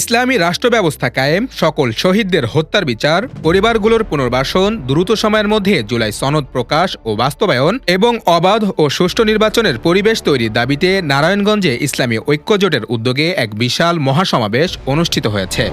ইসলামী রাষ্ট্র ব্যবস্থা কায়েম, সকল শহীদদের হত্যার বিচার, পরিবারগুলোর পুনর্বাসন, দ্রুত সময়ের মধ্যে জুলাই সনদ প্রকাশ ও বাস্তবায়ন এবং অবাধ ও সুষ্ঠু নির্বাচনের পরিবেশ তৈরির দাবিতে নারায়ণগঞ্জে ইসলামী ঐক্যজোটের উদ্যোগে এক বিশাল মহাসমাবেশ অনুষ্ঠিত হয়েছে।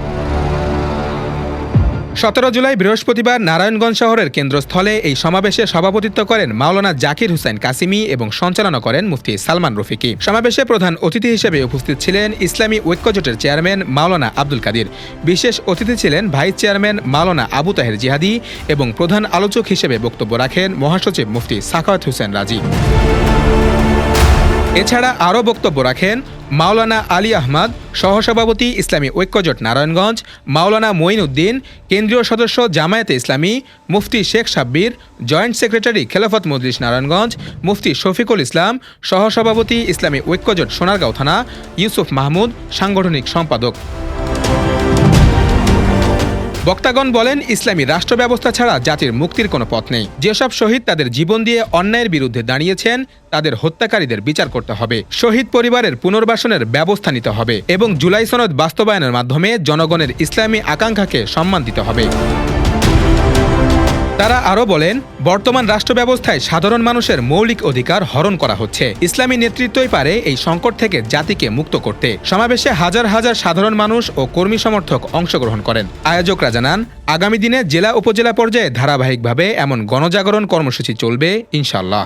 সতেরো জুলাই বৃহস্পতিবার নারায়ণগঞ্জ শহরের কেন্দ্রস্থলে এই সমাবেশে সভাপতিত্ব করেন মাওলানা জাকির হুসাইন কাসিমি এবং সঞ্চালনা করেন মুফতি সালমান রফিকি। সমাবেশে প্রধান অতিথি হিসেবে উপস্থিত ছিলেন ইসলামী ঐক্যজোটের চেয়ারম্যান মাওলানা আব্দুল কাদির। বিশেষ অতিথি ছিলেন ভাইস চেয়ারম্যান মাওলানা আবু তাহের জিহাদি এবং প্রধান আলোচক হিসেবে বক্তব্য রাখেন মহাসচিব মুফতি সাখাওয়াত হুসেন রাজি। এছাড়া আরও বক্তব্য রাখেন মাওলানা আলী আহমদ, সহসভাপতি ইসলামী ঐক্যজোট নারায়ণগঞ্জ, মাওলানা মঈন উদ্দিন কেন্দ্রীয় সদস্য জামায়াতে ইসলামী, মুফতি শেখ সাব্বির, জয়েন্ট সেক্রেটারি খেলাফত মজলিস নারায়ণগঞ্জ, মুফতি শফিকুল ইসলাম, সহসভাপতি ইসলামী ঐক্যজোট সোনারগাঁও থানা, ইউসুফ মাহমুদ, সাংগঠনিক সম্পাদক। বক্তাগণ বলেন, ইসলামী রাষ্ট্র ব্যবস্থা ছাড়া জাতির মুক্তির কোনো পথ নেই। যেসব শহীদ তাদের জীবন দিয়ে অন্যায়ের বিরুদ্ধে দাঁড়িয়েছেন, তাদের হত্যাকারীদের বিচার করতে হবে। শহীদ পরিবারের পুনর্বাসনের ব্যবস্থা নিতে হবে এবং জুলাই সনদ বাস্তবায়নের মাধ্যমে জনগণের ইসলামী আকাঙ্ক্ষাকে সম্মান দিতে হবে। তারা আরও বলেন, বর্তমান রাষ্ট্র ব্যবস্থায় সাধারণ মানুষের মৌলিক অধিকার হরণ করা হচ্ছে। ইসলামী নেতৃত্বই পারে এই সংকট থেকে জাতিকে মুক্ত করতে। সমাবেশে হাজার হাজার সাধারণ মানুষ ও কর্মী সমর্থক অংশগ্রহণ করেন। আয়োজকরা জানান, আগামী দিনে জেলা উপজেলা পর্যায়ে ধারাবাহিকভাবে এমন গণজাগরণ কর্মসূচি চলবে ইনশাল্লাহ